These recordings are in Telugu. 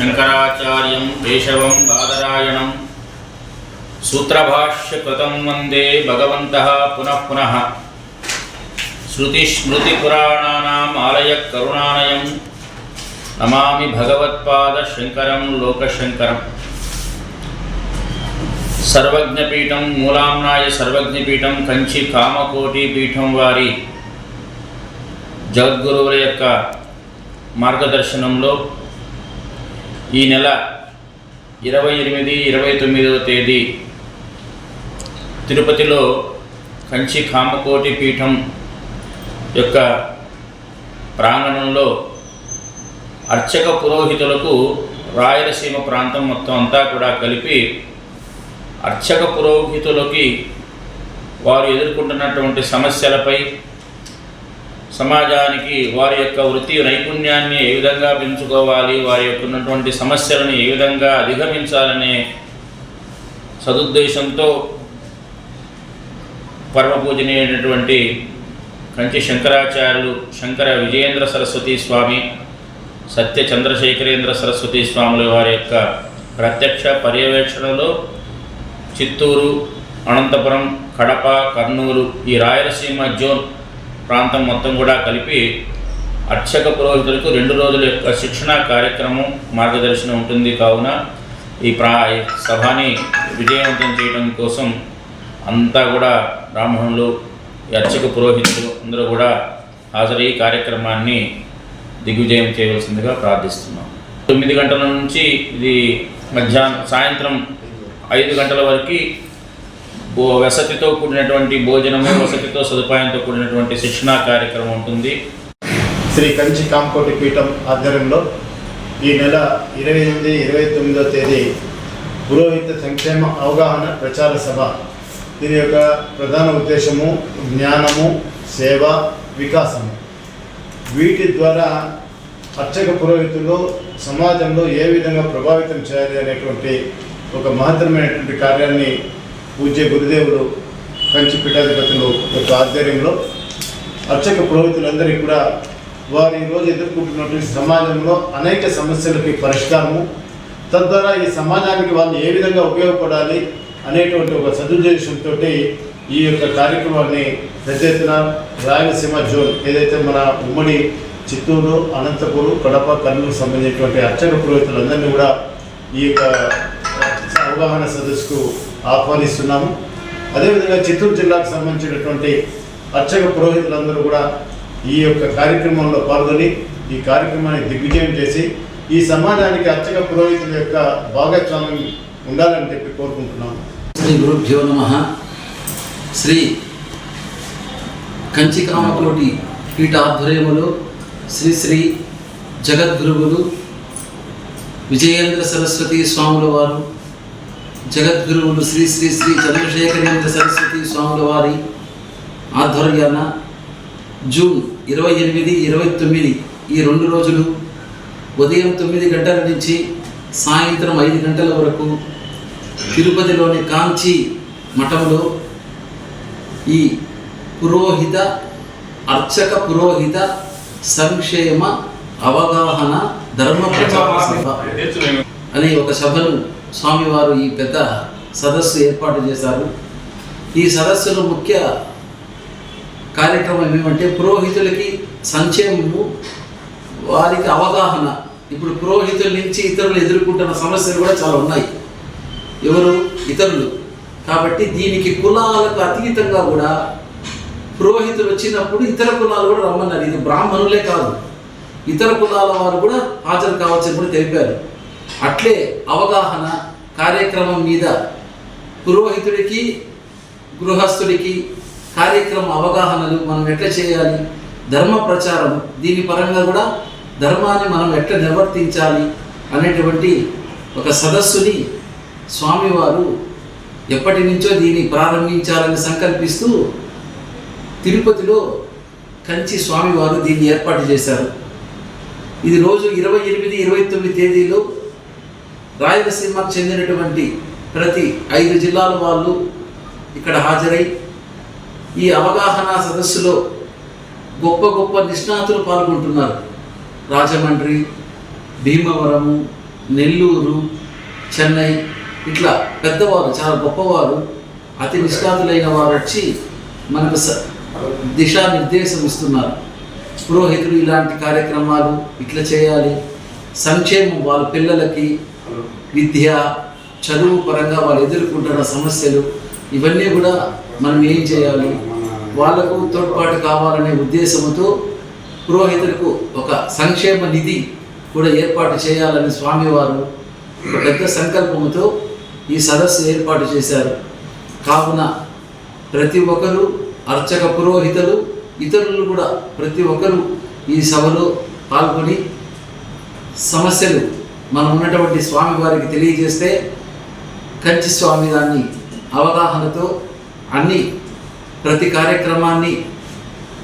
శంకరాచార్యం కేశవం బాదరాయణం సూత్రభాష్యకృతం వందే భగవంతः పునః పునః శృతిస్మృతిపురాణానాम् ఆలయ కరుణాలయం నమామి భగవత్పాద శంకరం లోకశంకరం సర్వజ్ఞపీఠం మూలాంనాయ సర్వజ్ఞపీఠం కంచి కామకోటి పీఠం వారి జగద్గురువుల యొక్క మార్గదర్శనంలో ఈ నెల ఇరవై ఎనిమిది ఇరవై తొమ్మిదవ తేదీ తిరుపతిలో కంచి కామకోటి పీఠం యొక్క ప్రాంగణంలో అర్చక పురోహితులకు రాయలసీమ ప్రాంతం మొత్తం అంతా కూడా కలిపి అర్చక పురోహితులకి వారు ఎదుర్కొంటున్నటువంటి సమస్యలపై సమాజానికి వారి యొక్క వృత్తి నైపుణ్యాన్ని ఏ విధంగా పెంచుకోవాలి వారి యొక్క ఉన్నటువంటి సమస్యలను ఏ విధంగా అధిగమించాలనే సదుద్దేశంతో పరమ పూజనీయమైనటువంటి కంచి శంకరాచార్యులు శంకర విజయేంద్ర సరస్వతి స్వామి సత్య చంద్రశేఖరేంద్ర సరస్వతి స్వాముల వారి యొక్క ప్రత్యక్ష పర్యవేక్షణలో చిత్తూరు అనంతపురం కడప కర్నూలు ఈ రాయలసీమ జోన్ ప్రాంతం మొత్తం కూడా కలిపి అర్చక పురోహితులకు రెండు రోజుల యొక్క శిక్షణ కార్యక్రమం మార్గదర్శనం ఉంటుంది. కావున ఈ ప్రా సభని విజయవంతం చేయడం కోసం అంతా కూడా బ్రాహ్మణులు ఈ అర్చక పురోహితులు అందరూ కూడా హాజరై కార్యక్రమాన్ని దిగ్విజయం చేయవలసిందిగా ప్రార్థిస్తున్నాం. తొమ్మిది గంటల నుంచి ఇది మధ్యాహ్నం సాయంత్రం ఐదు గంటల వరకు వసతితో కూడినటువంటి భోజనము వసతితో సదుపాయంతో కూడినటువంటి శిక్షణా కార్యక్రమం ఉంటుంది. శ్రీ కంచి కాంకోటి పీఠం ఆధ్వర్యంలో ఈ నెల ఇరవై ఎనిమిది ఇరవై తొమ్మిదో తేదీ పురోహిత సంక్షేమ అవగాహన ప్రచార సభ. దీని యొక్క ప్రధాన ఉద్దేశము జ్ఞానము సేవ వికాసము. వీటి ద్వారా అర్చక పురోహితులు సమాజంలో ఏ విధంగా ప్రభావితం చేయాలి అనేటువంటి ఒక మహత్తరమైనటువంటి కార్యాన్ని పూజ్య గురుదేవులు కంచి పీఠాధిపతులు యొక్క ఆధ్వర్యంలో అర్చక పురోహితులందరికీ కూడా వారు ఈరోజు ఎదుర్కొంటున్నటువంటి సమాజంలో అనేక సమస్యలకి పరిష్కారము. తద్వారా ఈ సమాజానికి వాళ్ళు ఏ విధంగా ఉపయోగపడాలి అనేటువంటి ఒక సదుద్దేశంతో ఈ యొక్క కార్యక్రమాన్ని పెద్ద ఎత్తున రాయలసీమ జోన్ ఏదైతే మన ఉమ్మడి చిత్తూరు అనంతపురం కడప కర్నూలు సంబంధించినటువంటి అర్చక పురోహితులందరినీ కూడా ఈ యొక్క అవగాహన సదస్సుకు ఆహ్వానిస్తున్నాము. అదేవిధంగా చిత్తూరు జిల్లాకు సంబంధించినటువంటి అర్చక పురోహితులందరూ కూడా ఈ యొక్క కార్యక్రమంలో పాల్గొని ఈ కార్యక్రమాన్ని దిగ్విజయం చేసి ఈ సమాజానికి అర్చక పురోహితుల యొక్క భాగస్వామ్యం ఉండాలని చెప్పి కోరుకుంటున్నాము. శ్రీ గురుభ్యో నమ. శ్రీ కంచికామకోటి పీఠ ఆధ్వర్యములో శ్రీ శ్రీ జగద్గురువులు విజయేంద్ర సరస్వతి స్వాముల వారు జగద్గురువులు శ్రీ శ్రీ శ్రీ చంద్రశేఖరేంద్ర సరస్వతి స్వాముల వారి ఆధ్వర్యాన జూన్ ఇరవై ఎనిమిది ఇరవై తొమ్మిది ఈ రెండు రోజులు ఉదయం తొమ్మిది గంటల నుంచి సాయంత్రం ఐదు గంటల వరకు తిరుపతిలోని కాంచి మఠంలో ఈ పురోహిత అర్చక పురోహిత సంక్షేమ అవగాహన ధర్మ ప్రచార సభ అనే ఒక సభను స్వామివారు ఈ పెద్ద సదస్సు ఏర్పాటు చేశారు. ఈ సదస్సులో ముఖ్య కార్యక్రమం ఏమంటే పురోహితులకి సంక్షేమము వారికి అవగాహన. ఇప్పుడు పురోహితుల నుంచి ఇతరులు ఎదుర్కొంటున్న సమస్యలు కూడా చాలా ఉన్నాయి. ఎవరు? ఇతరులు. కాబట్టి దీనికి కులాలకు అతీతంగా కూడా పురోహితులు వచ్చినప్పుడు ఇతర కులాలు కూడా రమ్మన్నారు. ఇది బ్రాహ్మణులే కాదు. ఇతర కులాల వారు కూడా హాజరు కావచ్చని కూడా తెలిపారు. అట్లే అవగాహన కార్యక్రమం మీద పురోహితుడికి గృహస్థుడికి కార్యక్రమ అవగాహనలు మనం ఎట్లా చేయాలి? ధర్మ ప్రచారం దీని పరంగా కూడా ధర్మాన్ని మనం ఎట్లా నిర్వర్తించాలి అనేటువంటి ఒక సదస్సుని స్వామివారు ఎప్పటి నుంచో దీన్ని ప్రారంభించాలని సంకల్పిస్తూ తిరుపతిలో కంచి స్వామివారు దీన్ని ఏర్పాటు చేశారు. ఇది రోజు ఇరవై ఎనిమిది ఇరవై తొమ్మిది తేదీలో రాయలసీమకు చెందినటువంటి ప్రతి ఐదు జిల్లాల వాళ్ళు ఇక్కడ హాజరై ఈ అవగాహన సదస్సులో గొప్ప గొప్ప నిష్ణాతులు పాల్గొంటున్నారు. రాజమండ్రి భీమవరము నెల్లూరు చెన్నై ఇట్లా పెద్దవారు చాలా గొప్పవారు అతి నిష్ణాతులైన వారు వచ్చి మనకు స- దిశానిర్దేశం ఇస్తున్నారు. పురోహితులు ఇలాంటి కార్యక్రమాలు ఇట్లా చేయాలి. సంక్షేమం వాళ్ళ పిల్లలకి విద్య చదువు పరంగా వాళ్ళు ఎదుర్కొంటున్న సమస్యలు ఇవన్నీ కూడా మనం ఏం చేయాలి? వాళ్ళకు తోడ్పాటు కావాలనే ఉద్దేశంతో పురోహితులకు ఒక సంక్షేమ నిధి కూడా ఏర్పాటు చేయాలని స్వామివారు పెద్ద సంకల్పంతో ఈ సదస్సు ఏర్పాటు చేశారు. కావున ప్రతి ఒక్కరూ అర్చక పురోహితులు ఇతరులు కూడా ప్రతి ఒక్కరూ ఈ సభలో పాల్గొని సమస్యలు మనం ఉన్నటువంటి స్వామి వారికి తెలియజేస్తే కంచి స్వామి దాన్ని అవగాహనతో అన్ని ప్రతి కార్యక్రమాన్ని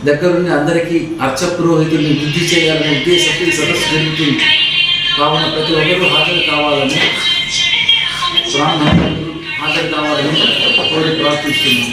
దగ్గరుండి అందరికీ అర్చ పురోహితుల్ని వృద్ధి చేయాలనే ఉద్దేశంతో ఈ సదస్సు జరుగుతుంది. కావున ప్రతి ఒక్కరూ హాజరు కావాలని స్వామి హాజరు కావాలని కోరి ప్రార్థిస్తున్నాం.